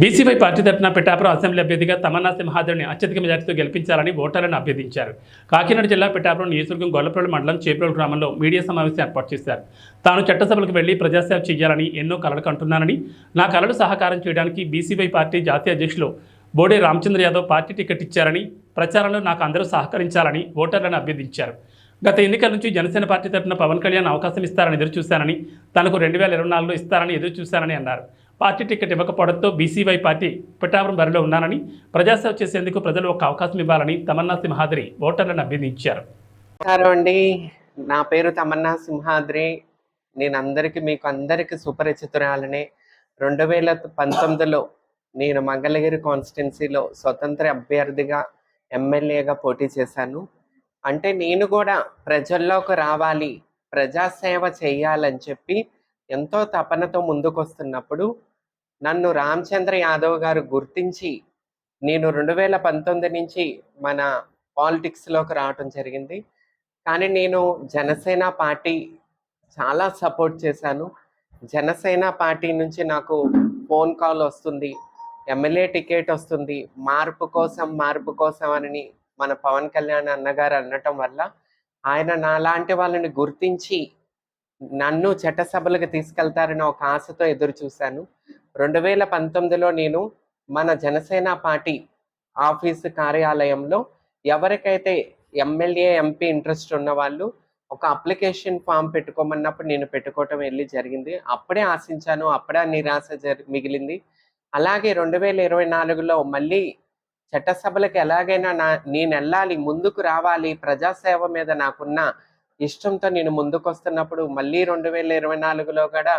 BCY party తరఫున Pithapuram assembly అభ్యర్థిగా తమన్నా సింహాద్రిని అత్యధిక మెజార్టీతో గెలిపించాలని ఓటర్లను అభ్యర్థించారు. కాకినాడ జిల్లా పిఠాపురం నియోజకవర్గం గొల్లపల్లి మండలం చేపరోలు గ్రామంలో మీడియా సమావేశం ఏర్పాటు చేశారు. తాను చట్టసభలకు వెళ్ళి ప్రజాసేవ చేయాలని ఎన్నో కలలు కంటున్నానని నా కలలు సహకారం చేయడానికి బీసీవై పార్టీ జాతీయ అధ్యక్షులు బోడే రామచంద్ర యాదవ్ పార్టీ టికెట్ ఇచ్చారని ప్రచారంలో నాకు అందరూ సహకరించాలని ఓటర్లను అభ్యర్థించారు. గత ఎన్నికల నుంచి జనసేన పార్టీ తరఫున పవన్ కళ్యాణ్ అవకాశం ఇస్తారని ఎదురుచూశానని తనకు రెండు వేల ఇరవై నాలుగులో ఇస్తారని ఎదురుచూశానని అన్నారు. పార్టీ టికెట్ ఇవ్వకపోవడంతో బీసీవై పార్టీ పిఠాపురం బరిలో ఉన్నానని ప్రజాసేవ చేసేందుకు ప్రజలు ఒక అవకాశం ఇవ్వాలని తమన్నా సింహాద్రి ఓటర్లను అభ్యర్థించారు. నమస్కారం అండి. నా పేరు తమన్నా సింహాద్రి. నేను అందరికీ మీకు అందరికి సుపరిచితురాలని. రెండు వేల పంతొమ్మిదిలో నేను మంగళగిరి కాన్స్టిట్యున్సీలో స్వతంత్ర అభ్యర్థిగా ఎమ్మెల్యేగా పోటీ చేశాను. అంటే నేను కూడా ప్రజల్లోకి రావాలి ప్రజాసేవ చేయాలని చెప్పి ఎంతో తపనతో ముందుకొస్తున్నప్పుడు నన్ను రామచంద్ర యాదవ్ గారు గుర్తించి నేను రెండు వేల పంతొమ్మిది నుంచి మన పాలిటిక్స్లోకి రావటం జరిగింది. కానీ నేను జనసేన పార్టీ చాలా సపోర్ట్ చేశాను. జనసేన పార్టీ నుంచి నాకు ఫోన్ కాల్ వస్తుంది ఎమ్మెల్యే టికెట్ వస్తుంది. మార్పు కోసం మార్పు కోసం అని మన పవన్ కళ్యాణ్ అన్నగారు అనటం వల్ల ఆయన నాలాంటి వాళ్ళని గుర్తించి నన్ను చట్టసభలకు తీసుకెళ్తారని ఒక ఆశతో ఎదురు చూశాను. రెండు వేల పంతొమ్మిదిలో నేను మన జనసేన పార్టీ ఆఫీసు కార్యాలయంలో ఎవరికైతే ఎమ్మెల్యే ఎంపీ ఇంట్రెస్ట్ ఉన్న వాళ్ళు ఒక అప్లికేషన్ ఫామ్ పెట్టుకోమన్నప్పుడు నేను పెట్టుకోవటం వెళ్ళి జరిగింది. అప్పుడే ఆశించాను అప్పుడే నిరాశ జరి మిగిలింది. అలాగే రెండు వేల ఇరవై నాలుగులో మళ్ళీ చట్టసభలకు ఎలాగైనా నా నేను వెళ్ళాలి ముందుకు రావాలి ప్రజాసేవ మీద నాకున్న ఇష్టంతో నేను ముందుకు వస్తున్నప్పుడు మళ్ళీ రెండు వేల ఇరవై నాలుగులో కూడా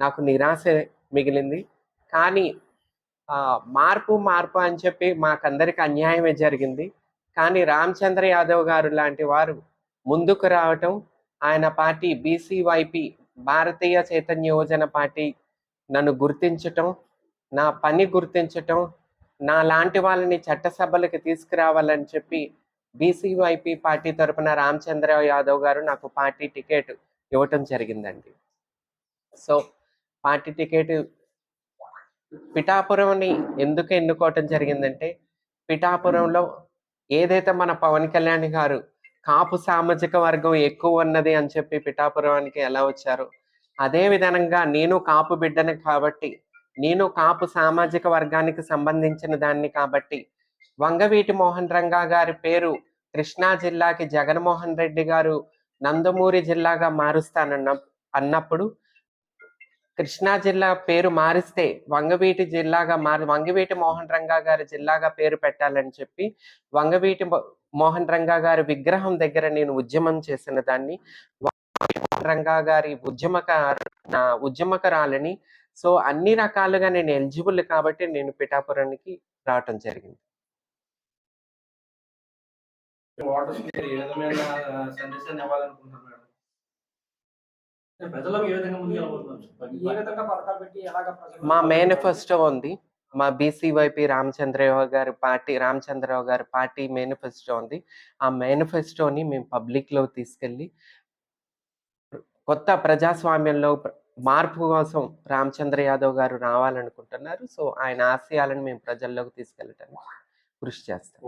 నాకు నిరాశ మిగిలింది. కానీ మార్పు మార్పు అని చెప్పి మాకందరికి అన్యాయమే జరిగింది. కానీ రామచంద్ర యాదవ్ గారు లాంటి వారు ముందుకు రావటం ఆయన party BCYP Bharatiya Chaitanya Yojana party నన్ను గుర్తించటం నా పని గుర్తించటం నా లాంటి వాళ్ళని చట్టసభలకు తీసుకురావాలని చెప్పి బీసీవైపీ పార్టీ తరపున రామచంద్ర యాదవ్ గారు నాకు పార్టీ టికెట్ ఇవ్వటం జరిగిందండి. సో పార్టీ టికెట్ పిఠాపురంని ఎందుకు ఎన్నుకోవటం జరిగిందంటే పిఠాపురంలో ఏదైతే మన పవన్ కళ్యాణ్ గారు కాపు సామాజిక వర్గం ఎక్కువ ఉన్నది అని చెప్పి పిఠాపురానికి ఎలా వచ్చారు అదే విధంగా నేను కాపు బిడ్డని కాబట్టి నేను కాపు సామాజిక వర్గానికి సంబంధించిన దాన్ని కాబట్టి వంగవీటి మోహన్ రంగా గారి పేరు కృష్ణా జిల్లాకి జగన్మోహన్ రెడ్డి గారు నందమూరి జిల్లాగా మారుస్తానన్న అన్నప్పుడు కృష్ణా జిల్లా పేరు మారిస్తే వంగవీటి జిల్లాగా మారి వంగవీటి మోహన్ రంగా గారి జిల్లాగా పేరు పెట్టాలని చెప్పి వంగవీటి మోహన్ రంగా గారి విగ్రహం దగ్గర నేను ఉద్యమం చేసిన దాన్ని రంగా గారి ఉద్యమక ఉద్యమకరాలని సో అన్ని రకాలుగా నేను ఎలిజిబుల్ కాబట్టి నేను పిఠాపురానికి రావటం జరిగింది. మా మేనిఫెస్టో ఉంది. మా బీసీవైపీ రామచంద్రరావు గారి పార్టీ రామచంద్రరావు గారి పార్టీ మేనిఫెస్టో ఉంది. ఆ మేనిఫెస్టోని మేము పబ్లిక్లో తీసుకెళ్ళి కొత్త ప్రజాస్వామ్యంలో ప్ర- మార్పు కోసం రామచంద్ర యాదవ్ గారు రావాలనుకుంటున్నారు. సో ఆయన ఆశయాలను మేము ప్రజల్లోకి తీసుకెళ్ళటానికి కృషి చేస్తాం.